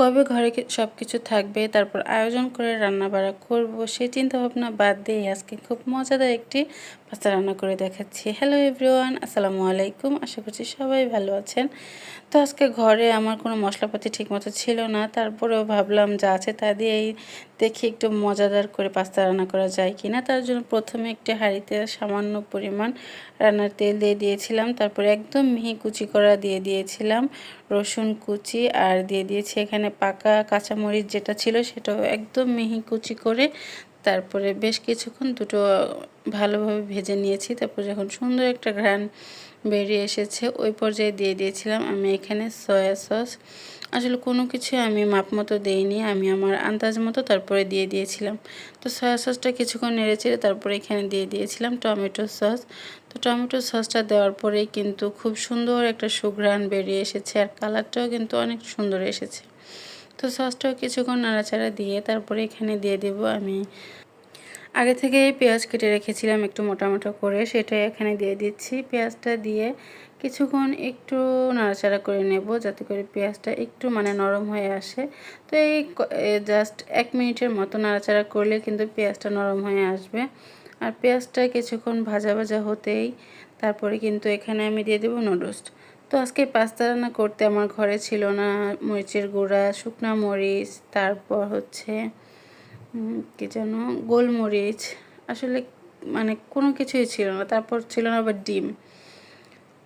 কবে ঘরে সব কিছু থাকবে, তারপর আয়োজন করে রান্না বাড়া করব সেই চিন্তাভাবনা বাদ দিয়ে আজকে খুব মজাদার একটি পাস্তা রান্না করে দেখাচ্ছি। হ্যালো এভরিওয়ান আসসালামু আলাইকুম। আশা করছি সবাই ভালো আছেন। তো আজকে ঘরে আমার কোনো মশলাপাতি ঠিকমতো ছিল না, তারপরেও ভাবলাম যা আছে তা দিয়েই দেখি একটু মজাদার করে পাস্তা রান্না করা যায় কি না তার জন্য প্রথমে একটি হাঁড়িতে সামান্য পরিমাণ রান্নার তেল দিয়ে দিয়েছিলাম। তারপরে একদম মিহি কুচি করা দিয়ে দিয়েছিলাম, রসুন কুচি, আর দিয়ে দিয়েছি এখানে পাকা কাঁচামরিচ যেটা ছিল সেটাও একদম মিহি কুচি করে তারপরে বেশ কিছুক্ষণ দুটো ভালোভাবে ভেজে নিয়েছি। তারপর যখন সুন্দর একটা ঘ্রাণ বেরিয়ে এসেছে, ওই পর্যায়ে দিয়ে দিয়েছিলাম আমি এখানে সয়া সস। আসলে কোনো কিছু আমি মাপ মতো দিইনি, আমি আমার আন্দাজ মতো তারপরে দিয়ে দিয়েছিলাম। তো সয়া সসটা কিছুক্ষণ নেড়েচেড়ে তারপরে এখানে দিয়ে দিয়েছিলাম টমেটো সস। তো টমেটো সসটা দেওয়ার পরেই কিন্তু খুব সুন্দর একটা সুঘ্রাণ বেরিয়ে এসেছে আর কালারটাও কিন্তু অনেক সুন্দর এসেছে। তো সসটাও কিছুক্ষণ নাড়াচাড়া দিয়ে তারপরে এখানে দিয়ে দেব আমি। আগে থেকে পেঁয়াজ কেটে রেখেছিলাম একটু মোটা করে সেটা এখানে দিয়ে দিচ্ছি। পেঁয়াজটা দিয়ে কিছুক্ষণ একটু নাড়াচাড়া করে নেব যাতে করে পেঁয়াজটা একটু মানে নরম হয়ে আসে। তো এই জাস্ট এক মিনিটের মতো নাড়াচাড়া করলে কিন্তু পেঁয়াজটা নরম হয়ে আসবে। আর পেঁয়াজটা কিছুক্ষণ ভাজা ভাজা হতেই তারপরে কিন্তু এখানে আমি দিয়ে দেবো নুডলস। তো আজকে পাস্তা রান্না করতে আমার ঘরে ছিল না। মরিচের গুঁড়া, শুকনা মরিচ, তারপর হচ্ছে কি যেন, গোলমরিচ। আসলে মানে কোনো কিছুই ছিল না। তারপর ছিল না আবার ডিম।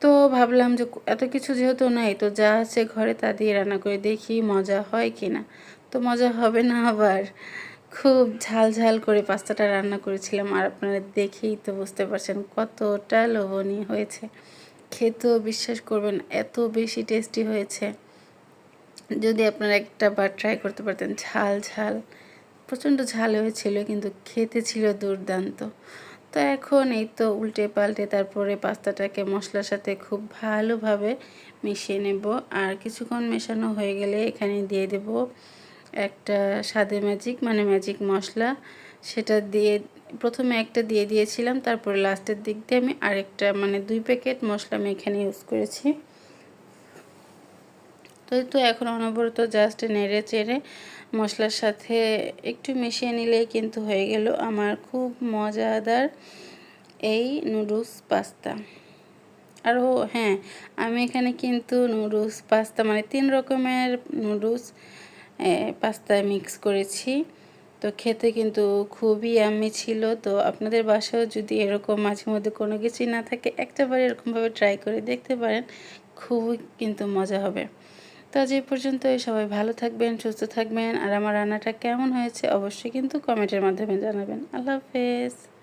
তো ভাবলাম যে এত কিছু যেহেতু নাই, তো যা আছে ঘরে তা দিয়ে রান্না করে দেখি মজা হয় কি না তো মজা হবে না আবার। খুব ঝাল ঝাল করে পাস্তাটা রান্না করেছিলাম। আর আপনারা দেখেই তো বুঝতে পারছেন কতটা লোভনীয় হয়েছে। খেতেও বিশ্বাস করবেন, এত বেশি টেস্টি হয়েছে। যদি আপনারা একটা বার ট্রাই করতে পারতেন, ঝাল ঝাল, প্রচণ্ড ঝাল হয়েছিল, কিন্তু খেতে ছিল দুর্দান্ত। তো এখন এই তো উল্টে পাল্টে তারপরে পাস্তাটাকে মশলার সাথে খুব ভালোভাবে মিশিয়ে নেব। আর কিছুক্ষণ মেশানো হয়ে গেলে এখানে দিয়ে দেব একটা সাদে ম্যাজিক মানে ম্যাজিক মশলা। সেটা দিয়ে, প্রথমে একটা দিয়ে দিয়েছিলাম, তারপরে লাস্টের দিক দিয়ে আমি আরেকটা মানে দুই প্যাকেট মশলা আমি এখানে ইউজ করেছি। তো তো এখন অনবরত জাস্ট নেড়ে চেড়ে মশলার সাথে একটু মিশিয়ে নিলেই কিন্তু হয়ে গেল আমার খুব মজাদার এই নুডলস পাস্তা। আর ও হ্যাঁ আমি এখানে কিন্তু নুডলস পাস্তা মানে তিন রকমের নুডলস পাস্তা মিক্স করেছি। তো খেতে কিন্তু খুবই আমি ছিল। তো আপনাদের বাসাও যদি এরকম মাঝে মধ্যে কোনো কিছুই না থাকে, একটাবার এরকমভাবে ট্রাই করে দেখতে পারেন, খুবই কিন্তু মজা হবে। তো আজ এই পর্যন্তই, সবাই ভালো থাকবেন, সুস্থ থাকবেন। আর আমার রান্নাটা কেমন হয়েছে অবশ্যই কিন্তু কমেন্টের মাধ্যমে জানাবেন। আল্লাহ হাফেজ।